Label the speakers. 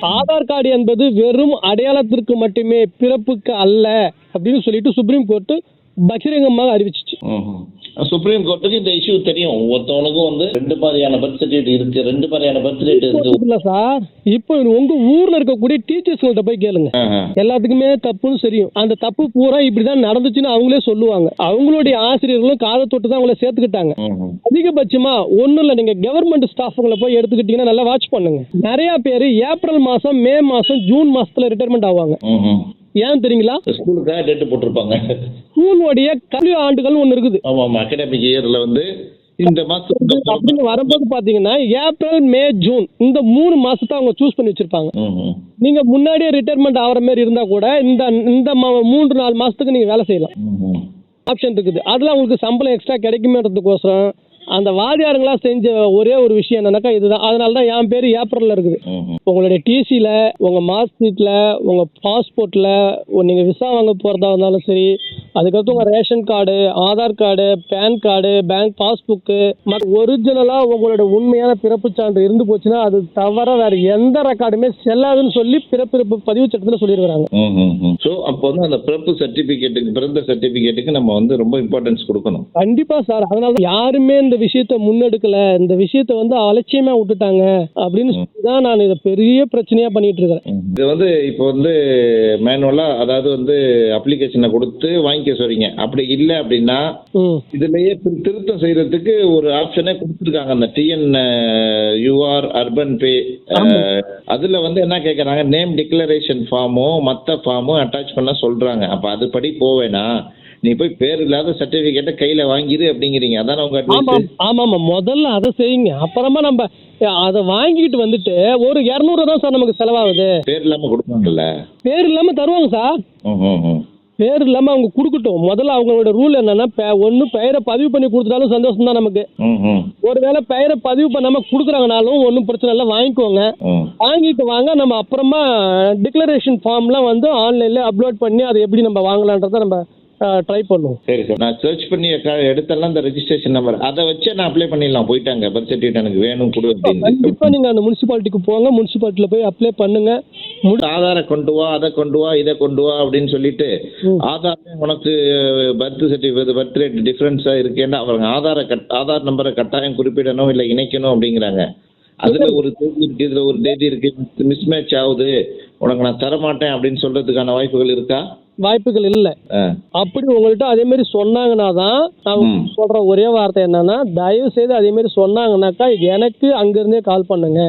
Speaker 1: Aadhaar card என்பது வெறும் அடையாளத்திற்கு மட்டுமே பிறப்புக்கு அல்ல அப்படின்னு சொல்லிட்டு சுப்ரீம் கோர்ட்டு பகிரங்கமாக அறிவிச்சிச்சு.
Speaker 2: சுப்ரீம் கோர்ட்டுக்கு இந்த இஷ்யூ தெரியும். ஒவ்வொருத்தவனுக்கும் வந்து ரெண்டு மாதிரியான பர்த் சர்டிஃபிகேட் இருக்கு ரெண்டு மாதிரியான பர்த் சர்டிஃபிகேட் இருக்கு.
Speaker 1: இல்ல சார். இப்போ உங்க ஊர்ல இருக்கக்கூடிய டீச்சர்ஸ்கள்ட்ட போய் கேளுங்க. எல்லாத்துக்குமே தப்புன்னு தெரியும். அந்த தப்பு பூரா இப்படிதான் நடந்துச்சுன்னு அவங்களே சொல்லுவாங்க. அவங்களுடைய ஆசிரியர்களும் காதை தொட்டு தான் அவங்கள சேர்த்துக்கிட்டாங்க. அதிகபட்சமா ஒன்றும் இல்லை. நீங்கள் கவர்மெண்ட் ஸ்டாஃபுங்களை போய் எடுத்துக்கிட்டீங்கன்னா நல்லா வாட்ச் பண்ணுங்க. நிறைய பேர் ஏப்ரல் மாதம் மே மாதம் ஜூன் மாசத்துல ரிட்டைர்மெண்ட் ஆவாங்க. ஏன் தெரியுங்களா?
Speaker 2: ஸ்கூலுக்காக டேட்டு போட்டிருப்பாங்க.
Speaker 1: ஸ்கூலுடைய கல்வி ஆண்டுகள் ஒன்று இருக்குது.
Speaker 2: ஆமா ஆமா. அகாடமிக் இயர்ல வந்து இந்த மாசம்
Speaker 1: அப்படின்னு வரும்போது பார்த்தீங்கன்னா ஏப்ரல் மே ஜூன் இந்த மூணு மாசத்தை அவங்க சூஸ் பண்ணி வச்சிருப்பாங்க. நீங்க முன்னாடியே ரிட்டைர்மெண்ட் ஆகிற மாதிரி இருந்தா கூட இந்த இந்த மூன்று நாலு மாசத்துக்கு நீங்க வேலை செய்யலாம். ஆப்ஷன் இருக்குது. அதில் உங்களுக்கு சம்பளம் எக்ஸ்ட்ரா கிடைக்குமேன்றதுக்கோசரம் அந்த வாதியாருங்களா செஞ்ச ஒரே ஒரு விஷயம் என்னன்னாக்கா இதுதான் அதனால தான் என் பேர் ஏப்ரலில் இருக்குது. உங்களுடைய டிசியில் உங்கள் மார்க் ஷீட்டில் உங்கள் பாஸ்போர்ட்டில் நீங்கள் விசா வாங்க போகிறதா இருந்தாலும் சரி அதுக்கடுத்து உங்கள் ration card Aadhaar card PAN card bank passbook மற்ற ஒரிஜினலாக உங்களோட உண்மையான பிறப்பு சான்று இருந்து போச்சுன்னா அது தவிர வேறு எந்த ரெக்கார்டுமே செல்லாதுன்னு சொல்லி பிறப்பிறப்பு பதிவு சட்டத்தில் சொல்லியிருக்கிறாங்க.
Speaker 2: ஸோ அப்போ வந்து அந்த பிறப்பு சர்டிஃபிகேட்டுக்கு பிறந்த சர்டிஃபிகேட்டுக்கு நம்ம வந்து ரொம்ப இம்பார்ட்டன்ஸ் கொடுக்கணும்.
Speaker 1: கண்டிப்பா சார். அதனால தான் யாருமே இந்த விஷயத்த முன்னெடுக்கல. இந்த விஷயத்த வந்து அலட்சியமா விட்டுட்டாங்க அப்படின்னு தான் நான் இதை பெரிய பிரச்சனையா பண்ணிட்டு இருக்கிறேன்.
Speaker 2: இது வந்து இப்போ வந்து மேனுவலா அதாவது வந்து அப்ளிகேஷனை கொடுத்து வாங்கிக்க சொல்றீங்க. அப்படி இல்லை அப்படின்னா இதுலயே திரு- திருத்தம் செய்யறதுக்கு ஒரு ஆப்ஷனே கொடுத்துருக்காங்க. அந்த டிஎன் யூஆர் அர்பன் பே அதுல வந்து என்ன கேட்கறாங்க நேம் டிக்ளரேஷன் ஃபார்மும் மற்ற ஃபார்மும் அட்டாச் பண்ண சொல்றாங்க. அப்ப அதுபடி போவேனா நீ போய் பேர் இல்லாத சர்டிபிகேட்டை கையில வாங்கிரு அப்படிங்கிறீங்க. அதானே உங்க
Speaker 1: ஆமா? ஆமா முதல்ல அதை செய்யுங்க. அப்புறமா நம்ம அதை வாங்கிட்டு வந்துட்டு ஒரு இரநூறு தான் சார் நமக்கு செலவாகுது.
Speaker 2: பேர் இல்லாம கொடுப்பாங்கல்ல.
Speaker 1: பேர் இல்லாம தருவாங்க சார். பேர் இல்லாம அவங்க கொடுக்கட்டும். முதல்ல அவங்களோட ரூல் என்னன்னா ஒன்று பெயரை பதிவு பண்ணி கொடுத்துட்டாலும் சந்தோஷம் தான் நமக்கு ஒருவேளை பெயரை பதிவு பண்ணாம கொடுக்குறாங்கனாலும் ஒன்றும் பிரச்சனை இல்லை வாங்கிக்கோங்க. வாங்கிட்டு வாங்க நம்ம அப்புறமா டிக்ளரேஷன் ஃபார்ம்லாம் வந்து ஆன்லைனில் அப்லோட் பண்ணி அதை எப்படி நம்ம வாங்கலான்றதை நம்ம ட்ரை பண்ணுவோம்.
Speaker 2: சரி சார். நான் சர்ச் பண்ணி எடுத்தெல்லாம் இந்த ரெஜிஸ்ட்ரேஷன் நம்பர் அதை வச்சே நான் அப்ளை பண்ணிடலாம். போயிட்டாங்க. பர்த் சர்டிஃபிகேட் எனக்கு வேணும் கொடு
Speaker 1: கண்டிப்பாக நீங்கள் அந்த முனிசிபாலிட்டிக்கு போங்க. முனிசிபாலிட்டியில் போய் அப்ளை பண்ணுங்க.
Speaker 2: ஆதாரை கொண்டு வா அதை கொண்டு வா இதை கொண்டு வா அப்படின்னு சொல்லிட்டு
Speaker 1: ம்.
Speaker 2: ஆதார் உனக்கு பர்த் சர்டிஃபிகேட் பர்த் ரேட் டிஃப்ரென்ஸாக இருக்கேன்னா அவங்க ஆதாரை ஆதார் நம்பரை கட்டாயம் குறிப்பிடணும் இல்லை இணைக்கணும் அப்படிங்கிறாங்க. அதில் ஒரு தேதி இருக்கு இதில் ஒரு தேதி இருக்கு. மிஸ் மேட்ச் ஆகுது. உனக்கு நான் தரமாட்டேன் அப்படின்னு சொல்றதுக்கான வாய்ப்புகள் இருக்கா?
Speaker 1: வாய்ப்புகள் இல்லை. அப்படி உங்கள்கிட்ட அதே மாதிரி சொன்னாங்கன்னா தான் நான்
Speaker 2: ம்.
Speaker 1: சொல்கிற ஒரே வார்த்தை என்னன்னா தயவு செய்து அதே மாதிரி சொன்னாங்கன்னாக்கா எனக்கு அங்கேருந்தே கால் பண்ணுங்க.